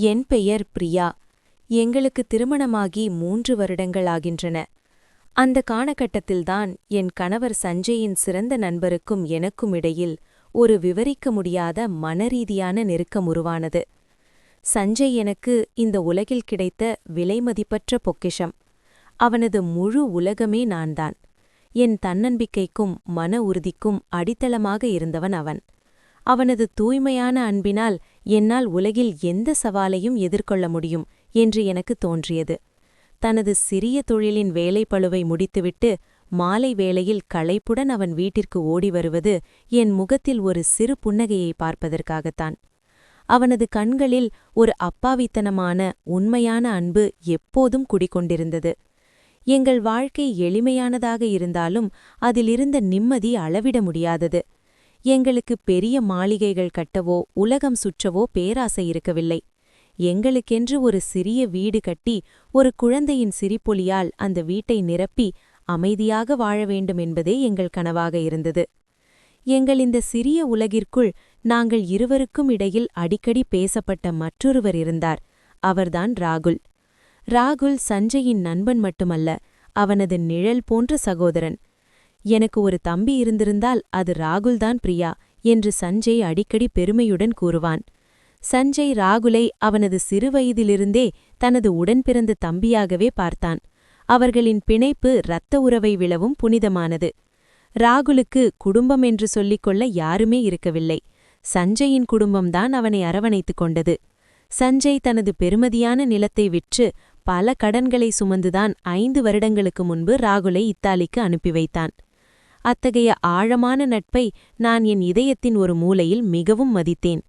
என் பெயர் பிரியா. எங்களுக்கு திருமணமாகி மூன்று வருடங்கள் ஆகின்றன. அந்த காலகட்டத்தில்தான் என் கணவர் சஞ்சயின் சிறந்த நண்பருக்கும் எனக்கும் இடையில் ஒரு விவரிக்க முடியாத மனரீதியான நெருக்கம் உருவானது. சஞ்சய் எனக்கு இந்த உலகில் கிடைத்த விலைமதிப்பற்ற பொக்கிஷம். அவனது முழு உலகமே நான்தான். என் தன்னம்பிக்கைக்கும் மன உறுதிக்கும் அடித்தளமாக இருந்தவன் அவன். அவனது தூய்மையான அன்பினால் என்னால் உலகில் எந்த சவாலையும் எதிர்கொள்ள முடியும் என்று எனக்கு தோன்றியது. தனது சிறிய தொழிலின் வேலைப்பளுவை முடித்துவிட்டு மாலை வேளையில் களைப்புடன் அவன் வீட்டிற்கு ஓடி வருவது என் முகத்தில் ஒரு சிறு புன்னகையை பார்ப்பதற்காகத்தான். அவனது கண்களில் ஒரு அப்பாவித்தனமான உண்மையான அன்பு எப்போதும் குடிகொண்டிருந்தது. எங்கள் வாழ்க்கை எளிமையானதாக இருந்தாலும் அதிலிருந்த நிம்மதி அளவிட முடியாதது. எங்களுக்கு பெரிய மாளிகைகள் கட்டவோ உலகம் சுற்றவோ பேராசை இருக்கவில்லை. எங்களுக்கென்று ஒரு சிறிய வீடு கட்டி ஒரு குழந்தையின் சிரிப்பொலியால் அந்த வீட்டை நிரப்பி அமைதியாக வாழ வேண்டும் என்பதே எங்கள் கனவாக இருந்தது. எங்கள் இந்த சிறிய உலகிற்குள் நாங்கள் இருவருக்கும் இடையில் அடிக்கடி பேசப்பட்ட மற்றொருவர் இருந்தார். அவர்தான் ராகுல். ராகுல் சஞ்சயின் நண்பன் மட்டுமல்ல அவனது நிழல் போன்ற சகோதரன். எனக்கு ஒரு தம்பி இருந்திருந்தால் அது ராகுல்தான் பிரியா என்று சஞ்சய் அடிக்கடி பெருமையுடன் கூறுவான். சஞ்சய் ராகுலை அவனது சிறுவயதிலிருந்தே தனது உடன்பிறந்த தம்பியாகவே பார்த்தான். அவர்களின் பிணைப்பு இரத்த உறவை விழவும் புனிதமானது. ராகுலுக்கு குடும்பம் என்று சொல்லிக்கொள்ள யாருமே இருக்கவில்லை. சஞ்சயின் குடும்பம்தான் அவனை அரவணைத்துக் கொண்டது. சஞ்சய் தனது பெருமதியான நிலத்தை விற்று பல கடன்களை சுமந்துதான் ஐந்து வருடங்களுக்கு முன்பு ராகுலை இத்தாலிக்கு அனுப்பி வைத்தான். அத்தகைய ஆழமான நட்பை நான் என் இதயத்தின் ஒரு மூலையில் மிகவும் மதித்தேன்.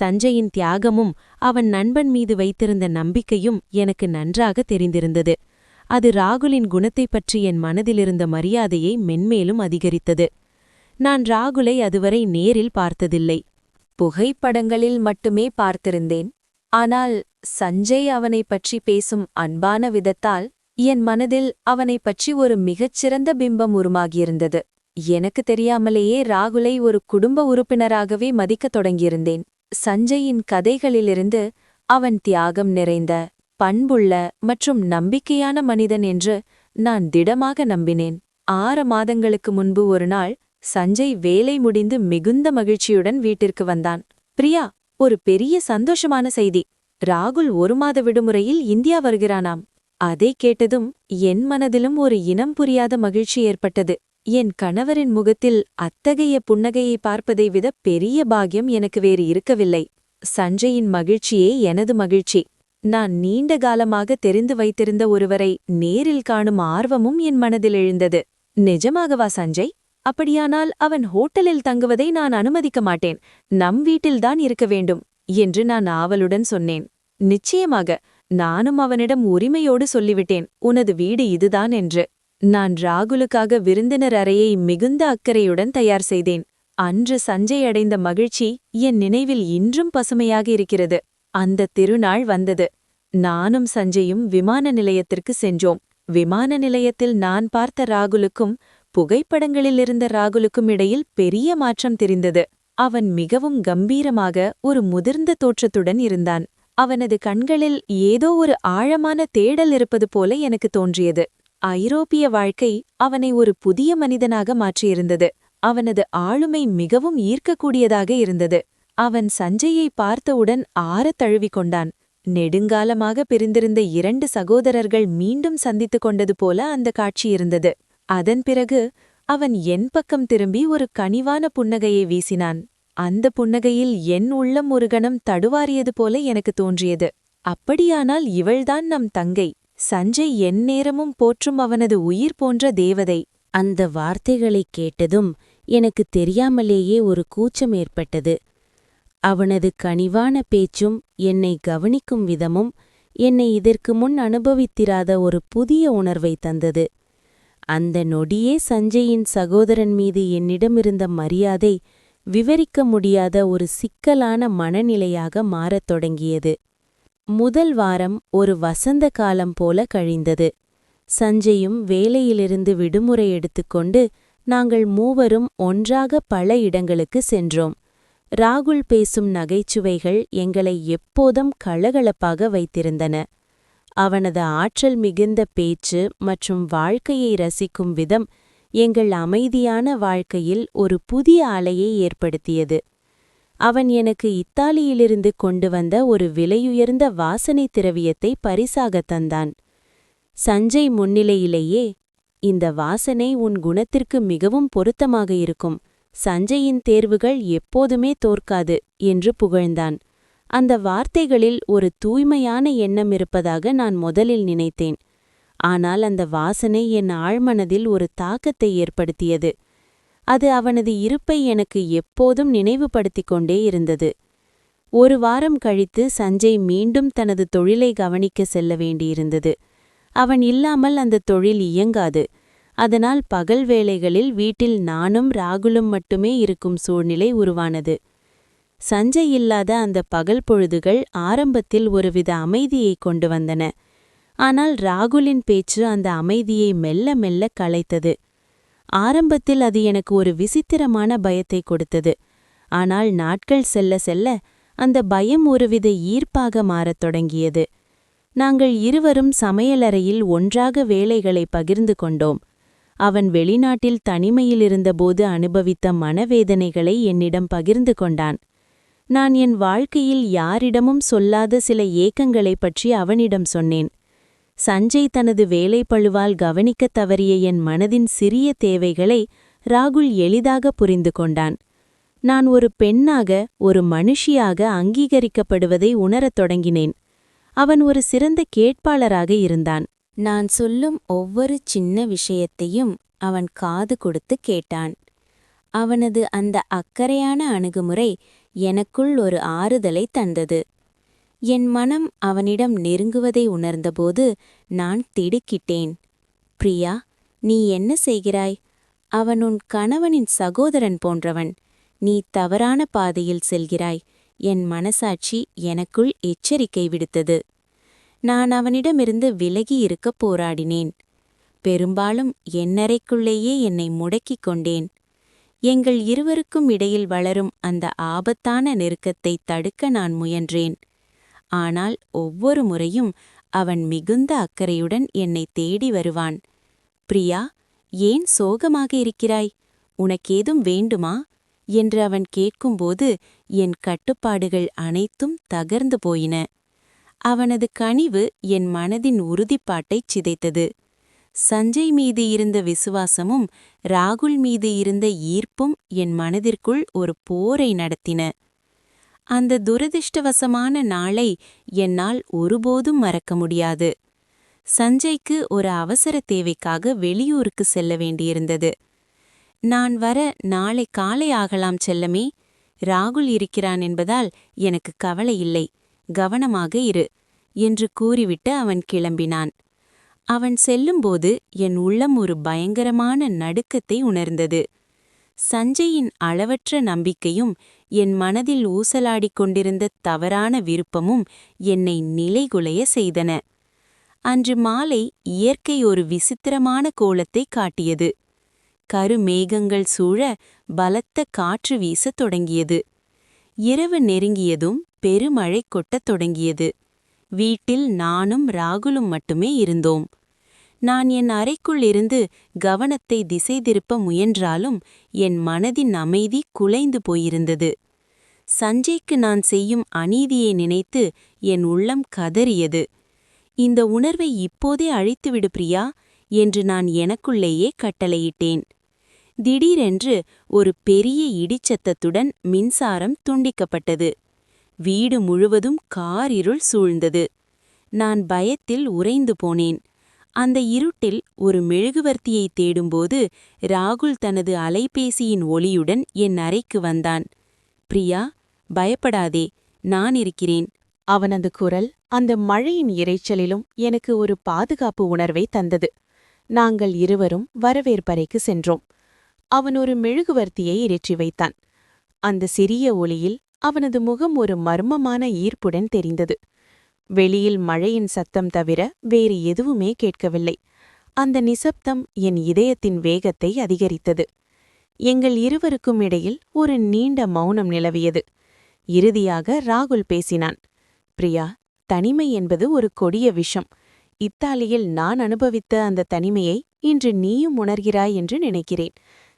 சஞ்சயின் தியாகமும் அவன் நண்பன் மீது வைத்திருந்த நம்பிக்கையும் எனக்கு நன்றாக தெரிந்திருந்தது. அது ராகுலின் குணத்தைப் பற்றி என் மனதிலிருந்த மரியாதையை மென்மேலும் அதிகரித்தது. நான் ராகுலை அதுவரை நேரில் பார்த்ததில்லை. புகைப்படங்களில் மட்டுமே பார்த்திருந்தேன். ஆனால் சஞ்சய் அவனைப் பற்றி பேசும் அன்பான விதத்தால் என் மனதில் அவனைப் பற்றி ஒரு மிகச்சிறந்த பிம்பம் உருமாகியிருந்தது. எனக்கு தெரியாமலேயே ராகுலை ஒரு குடும்ப உறுப்பினராகவே மதிக்கத் தொடங்கியிருந்தேன். சஞ்சயின் கதைகளிலிருந்து அவன் தியாகம் நிறைந்த பண்புள்ள மற்றும் நம்பிக்கையான மனிதன் என்று நான் திடமாக நம்பினேன். ஆறு மாதங்களுக்கு முன்பு ஒரு நாள் சஞ்சய் வேலை முடிந்து மிகுந்த மகிழ்ச்சியுடன் வீட்டிற்கு வந்தான். பிரியா ஒரு பெரிய சந்தோஷமான செய்தி. ராகுல் ஒரு மாத விடுமுறையில் இந்தியா வருகிறானாம். அதை கேட்டதும் என் மனதிலும் ஒரு இனம் புரியாத மகிழ்ச்சி ஏற்பட்டது. என் கணவரின் முகத்தில் அத்தகைய புன்னகையை பார்ப்பதை விட பெரிய பாக்கியம் எனக்கு வேறு இருக்கவில்லை. சஞ்சயின் மகிழ்ச்சியே எனது மகிழ்ச்சி. நான் நீண்ட காலமாக தெரிந்து வைத்திருந்த ஒருவரை நேரில் காணும் ஆர்வமும் என் மனதில் எழுந்தது. நிஜமாகவா சஞ்சய்? அப்படியானால் அவன் ஹோட்டலில் தங்குவதை நான் அனுமதிக்க மாட்டேன். நம் வீட்டில்தான் இருக்க வேண்டும் என்று நான் ஆவலுடன் சொன்னேன். நிச்சயமாக நானும் அவனிடம் உரிமையோடு சொல்லிவிட்டேன் உனது வீடு இதுதான் என்று. நான் ராகுலுக்காக விருந்தினர் அறையை மிகுந்த அக்கறையுடன் தயார் செய்தேன். அன்று சஞ்சய் அடைந்த மகிழ்ச்சி என் நினைவில் இன்றும் பசுமையாக இருக்கிறது. அந்த திருநாள் வந்தது. நானும் சஞ்சயும் விமான நிலையத்திற்கு சென்றோம். விமான நிலையத்தில் நான் பார்த்த ராகுலுக்கும் புகைப்படங்களில் இருந்த ராகுலுக்கும் இடையில் பெரிய மாற்றம் தெரிந்தது. அவன் மிகவும் கம்பீரமாக ஒரு முதிர்ந்த தோற்றத்துடன் இருந்தான். அவனது கண்களில் ஏதோ ஒரு ஆழமான தேடல் இருப்பது போல எனக்கு தோன்றியது. ஐரோப்பிய வாழ்க்கை அவனை ஒரு புதிய மனிதனாக மாற்றியிருந்தது. அவனது ஆளுமை மிகவும் ஈர்க்கக்கூடியதாக இருந்தது. அவன் சஞ்சயை பார்த்தவுடன் ஆறத் தழுவிக் கொண்டான். நெடுங்காலமாக பிரிந்திருந்த இரண்டு சகோதரர்கள் மீண்டும் சந்தித்துக் கொண்டது போல அந்த காட்சி இருந்தது. அதன் பிறகு அவன் என் பக்கம் திரும்பி ஒரு கனிவான புன்னகையை வீசினான். அந்த புன்னகையில் என் உள்ளம் ஒரு கணம் தடுவாரியது போல எனக்கு தோன்றியது. அப்படியானால் இவள்தான் நம் தங்கை. சஞ்சய் எந்நேரமும் போற்றும் அவனது உயிர் போன்ற தேவதை. அந்த வார்த்தைகளைக் கேட்டதும் எனக்கு தெரியாமலேயே ஒரு கூச்சம் ஏற்பட்டது. அவனது கனிவான பேச்சும் என்னை கவனிக்கும் விதமும் என்னை இதற்கு முன் அனுபவித்திராத ஒரு புதிய உணர்வை தந்தது. அந்த நொடியே சஞ்சயின் சகோதரன் மீது என்னிடமிருந்த மரியாதை விவரிக்க முடியாத ஒரு சிக்கலான மனநிலையாக மாறத் தொடங்கியது. முதல் வாரம் ஒரு வசந்த காலம் போல கழிந்தது. சஞ்சயும் வேலையிலிருந்து விடுமுறை எடுத்துக்கொண்டு நாங்கள் மூவரும் ஒன்றாக பல இடங்களுக்கு சென்றோம். ராகுல் பேசும் நகைச்சுவைகள் எங்களை எப்போதும் கலகலப்பாக வைத்திருந்தன. அவனது ஆற்றல் மிகுந்த பேச்சு மற்றும் வாழ்க்கையை ரசிக்கும் விதம் எங்கள் அமைதியான வாழ்க்கையில் ஒரு புதிய அலையை ஏற்படுத்தியது. அவன் எனக்கு இத்தாலியிலிருந்து கொண்டு வந்த ஒரு விலையுயர்ந்த வாசனை திரவியத்தை பரிசாகத் தந்தான். சஞ்சய் முன்னிலையிலேயே இந்த வாசனை உன் குணத்திற்கு மிகவும் பொருத்தமாக இருக்கும். சஞ்சயின் தேர்வுகள் எப்போதுமே தோற்காது என்று புகழ்ந்தான். அந்த வார்த்தைகளில் ஒரு தூய்மையான எண்ணம் இருப்பதாக நான் முதலில் நினைத்தேன். ஆனால் அந்த வாசனை என் ஆழ்மனதில் ஒரு தாக்கத்தை ஏற்படுத்தியது. அது அவனது இருப்பை எனக்கு எப்போதும் நினைவுபடுத்திக் கொண்டே இருந்தது. ஒரு வாரம் கழித்து சஞ்சய் மீண்டும் தனது தொழிலை கவனிக்க செல்ல வேண்டியிருந்தது. அவன் இல்லாமல் அந்த தொழில் இயங்காது. அதனால் பகல் வேளைகளில் வீட்டில் நானும் ராகுலும் மட்டுமே இருக்கும் சூழ்நிலை உருவானது. சஞ்சய் இல்லாத அந்த பகல் பொழுதுகள் ஆரம்பத்தில் ஒருவித அமைதியை கொண்டு வந்தன. ஆனால் ராகுலின் பேச்சு அந்த அமைதியை மெல்ல மெல்ல களைத்தது. ஆரம்பத்தில் அது எனக்கு ஒரு விசித்திரமான பயத்தை கொடுத்தது. ஆனால் நாட்கள் செல்ல செல்ல அந்த பயம் ஒருவித ஈர்ப்பாக மாறத் தொடங்கியது. நாங்கள் இருவரும் சமையலறையில் ஒன்றாக வேலைகளை பகிர்ந்து கொண்டோம். அவன் வெளிநாட்டில் தனிமையிலிருந்தபோது அனுபவித்த மனவேதனைகளை என்னிடம் பகிர்ந்து கொண்டான். நான் என் வாழ்க்கையில் யாரிடமும் சொல்லாத சில ஏக்கங்களைப் பற்றி அவனிடம் சொன்னேன். சஞ்சய் தனது வேலைப்பழுவால் கவனிக்கத் தவறிய என் மனதின் சிறிய தேவைகளை ராகுல் எளிதாக புரிந்து கொண்டான். நான் ஒரு பெண்ணாக ஒரு மனுஷியாக அங்கீகரிக்கப்படுவதை உணரத் தொடங்கினேன். அவன் ஒரு சிறந்த கேட்பாளராக இருந்தான். நான் சொல்லும் ஒவ்வொரு சின்ன விஷயத்தையும் அவன் காது கொடுத்து கேட்டான். அவனது அந்த அக்கறையான அணுகுமுறை எனக்குள் ஒரு ஆறுதலை தந்தது. என் மனம் அவனிடம் நெருங்குவதை உணர்ந்தபோது நான் திடுக்கிட்டேன். பிரியா நீ என்ன செய்கிறாய்? அவன் உன் கணவனின் சகோதரன் போன்றவன். நீ தவறான பாதையில் செல்கிறாய். என் மனசாட்சி எனக்குள் எச்சரிக்கை விடுத்தது. நான் அவனிடமிருந்து விலகி இருக்க போராடினேன். பெரும்பாலும் என்னறைக்குள்ளேயே என்னை முடக்கிக் கொண்டேன். எங்கள் இருவருக்கும் இடையில் வளரும் அந்த ஆபத்தான நெருக்கத்தை தடுக்க நான் முயன்றேன். ஆனால் ஒவ்வொரு முறையும் அவன் மிகுந்த அக்கறையுடன் என்னை தேடி வருவான். பிரியா ஏன் சோகமாக இருக்கிறாய்? உனக்கேதும் வேண்டுமா? என்று அவன் கேட்கும்போது என் கட்டுப்பாடுகள் அனைத்தும் தகர்ந்து போயின. அவனது கனிவு என் மனதின் உறுதிப்பாட்டைச் சிதைத்தது. சஞ்சய் மீது இருந்த விசுவாசமும் ராகுல் மீது இருந்த ஈர்ப்பும் என் மனதிற்குள் ஒரு போரை நடத்தின. அந்த துரதிர்ஷ்டவசமான நாளை என்னால் ஒருபோதும் மறக்க முடியாது. சஞ்சய்க்கு ஒரு அவசர தேவைக்காக வெளியூருக்கு செல்ல வேண்டியிருந்தது. நான் வர நாளை காலை ஆகலாம் செல்லமே ராகுல் இருக்கிறான் என்பதால் எனக்கு கவலை இல்லை கவனமாக இரு என்று கூறிவிட்டு அவன் கிளம்பினான். அவன் செல்லும்போது என் உள்ளம் ஒரு பயங்கரமான நடுக்கத்தை உணர்ந்தது. சஞ்சயின் அளவற்ற நம்பிக்கையும் என் மனதில் ஊசலாடிக் கொண்டிருந்த தவறான விருப்பமும் என்னை நிலைகுலைய செய்தன. அன்று மாலை இயற்கை ஒரு விசித்திரமான கோலத்தை காட்டியது. கருமேகங்கள் சூழ பலத்த காற்று வீசத் தொடங்கியது. இரவு நெருங்கியதும் பெருமழை கொட்டத் தொடங்கியது. வீட்டில் நானும் ராகுலும் மட்டுமே இருந்தோம். நான் என் அறைக்குள் இருந்து கவனத்தை திசை திருப்ப முயன்றாலும் என் மனதின் அமைதி குலைந்து போயிருந்தது. சஞ்சய்க்கு நான் செய்யும் அநீதியை நினைத்து என் உள்ளம் கதறியது. இந்த உணர்வை இப்போதே அழித்துவிடு பிரியா என்று நான் எனக்குள்ளேயே கட்டளையிட்டேன். திடீரென்று ஒரு பெரிய இடிச்சத்தத்துடன் மின்சாரம் துண்டிக்கப்பட்டது. வீடு முழுவதும் காரிருள் சூழ்ந்தது. நான் பயத்தில் உறைந்து போனேன். அந்த இருட்டில் ஒரு மெழுகுவர்த்தியை தேடும்போது ராகுல் தனது அலைபேசியின் ஒளியுடன் என் அறைக்கு வந்தான். பிரியா பயப்படாதே நான் இருக்கிறேன் அவனது குரல் அந்த மழையின் இரைச்சலிலும் எனக்கு ஒரு பாதுகாப்பு உணர்வை தந்தது. நாங்கள் இருவரும் வரவேற்பறைக்கு சென்றோம். அவன் ஒரு மெழுகுவர்த்தியை இறைச்சி வைத்தான். அந்த சிறிய ஒளியில் அவனது முகம் ஒரு மர்மமான ஈர்ப்புடன் தெரிந்தது. வெளியில் மழையின் சத்தம் தவிர வேறு எதுவுமே கேட்கவில்லை. அந்த நிசப்தம் என் இதயத்தின் வேகத்தை அதிகரித்தது. எங்கள் இருவருக்கும் இடையில் ஒரு நீண்ட மௌனம் நிலவியது. இறுதியாக ராகுல் பேசினான் பிரியா தனிமை என்பது ஒரு கொடிய விஷம். இத்தாலியில் நான் அனுபவித்த அந்த தனிமையை இன்று நீயும் உணர்கிறாய் என்று நினைக்கிறேன்.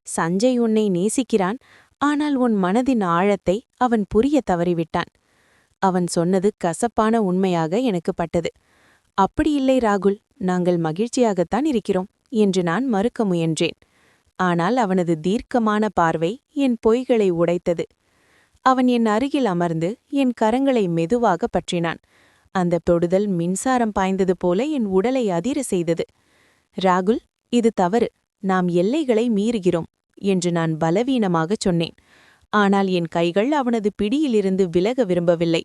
சஞ்சய் உன்னை நேசிக்கிறான் ஆனால் உன் மனதின் ஆழத்தை அவன் புரிய தவறிவிட்டான். அவன் சொன்னது கசப்பான உண்மையாக எனக்கு பட்டது. அப்படியில்லை ராகுல். நாங்கள் மகிழ்ச்சியாகத்தான் இருக்கிறோம் என்று நான் மறுக்க முயன்றேன். ஆனால் அவனது தீர்க்கமான பார்வை என் பொய்களை உடைத்தது. அவன் என் அருகில் அமர்ந்து என் கரங்களை மெதுவாக பற்றினான். அந்த தொடுதல் மின்சாரம் பாய்ந்தது போல என் உடலை அதிர செய்தது. ராகுல் இது தவறு. நாம் எல்லைகளை மீறுகிறோம் என்று நான் பலவீனமாகச் சொன்னேன். ஆனால் என் கைகள் அவனது பிடியிலிருந்து விலக விரும்பவில்லை.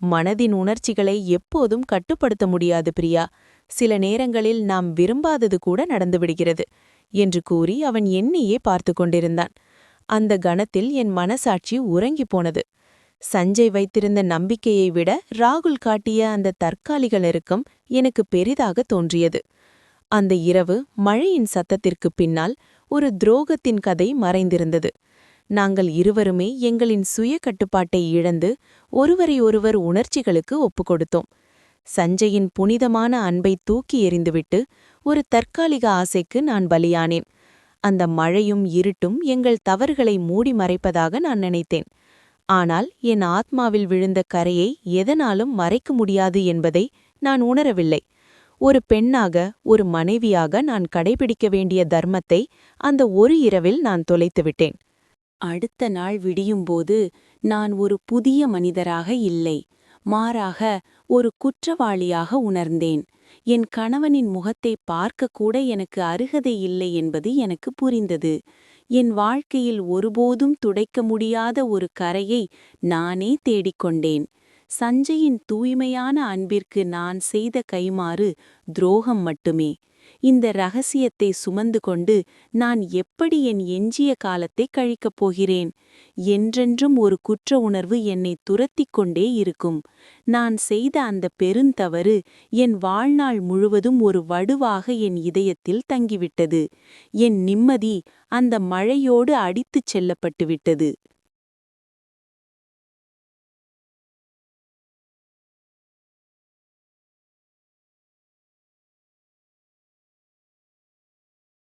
மனதின் உணர்ச்சிகளை எப்போதும் கட்டுப்படுத்த முடியாது பிரியா. சில நேரங்களில் நாம் விரும்பாதது கூட நடந்துவிடுகிறது என்று கூறி அவன் என்னையே பார்த்து கொண்டிருந்தான். அந்த கணத்தில் என் மனசாட்சி உறங்கிப் போனது. சஞ்சய் வைத்திருந்த நம்பிக்கையை விட ராகுல் காட்டிய அந்த தற்காலிக நெருக்கம் எனக்கு பெரிதாக தோன்றியது. அந்த இரவு மழையின் சத்தத்திற்கு பின்னால் ஒரு துரோகத்தின் கதை மறைந்திருந்தது. நாங்கள் இருவருமே எங்களின் சுய கட்டுப்பாட்டை இழந்து ஒருவரை ஒருவர் உணர்ச்சிகளுக்கு ஒப்புக்கொடுத்தோம். சஞ்சயின் புனிதமான அன்பை தூக்கி எறிந்துவிட்டு ஒரு தற்காலிக ஆசைக்கு நான் பலியானேன். அந்த மழையும் இருட்டும் எங்கள் தவறுகளை மூடி மறைப்பதாக நான் நினைத்தேன். ஆனால் என் ஆத்மாவில் விழுந்த கரையை எதனாலும் மறைக்க முடியாது என்பதை நான் உணரவில்லை. ஒரு பெண்ணாக ஒரு மனைவியாக நான் கடைபிடிக்க வேண்டிய தர்மத்தை அந்த ஒரு இரவில் நான் தொலைத்துவிட்டேன். அடுத்த நாள் விடியும்போது நான் ஒரு புதிய மனிதராக இல்லை. மாறாக ஒரு குற்றவாளியாக உணர்ந்தேன். என் கணவனின் முகத்தை பார்க்கக்கூட எனக்கு அருகதை இல்லை என்பது எனக்கு புரிந்தது. என் வாழ்க்கையில் ஒருபோதும் துடைக்க முடியாத ஒரு கரையை நானே தேடிக்கொண்டேன். சஞ்சயின் தூய்மையான அன்பிற்கு நான் செய்த கைமாறு துரோகம் மட்டுமே. இந்த ரகசியத்தை சுமந்து கொண்டு நான் எப்படி என் எஞ்சிய காலத்தை கழிக்கப் போகிறேன்? என்றென்றும் ஒரு குற்ற உணர்வு என்னை துரத்திக் கொண்டே இருக்கும். நான் செய்த அந்த பெருந்தவறு என் வாழ்நாள் முழுவதும் ஒரு வடுவாக என் இதயத்தில் தங்கிவிட்டது. என் நிம்மதி அந்த மழையோடு அடித்துச் செல்லப்பட்டுவிட்டது.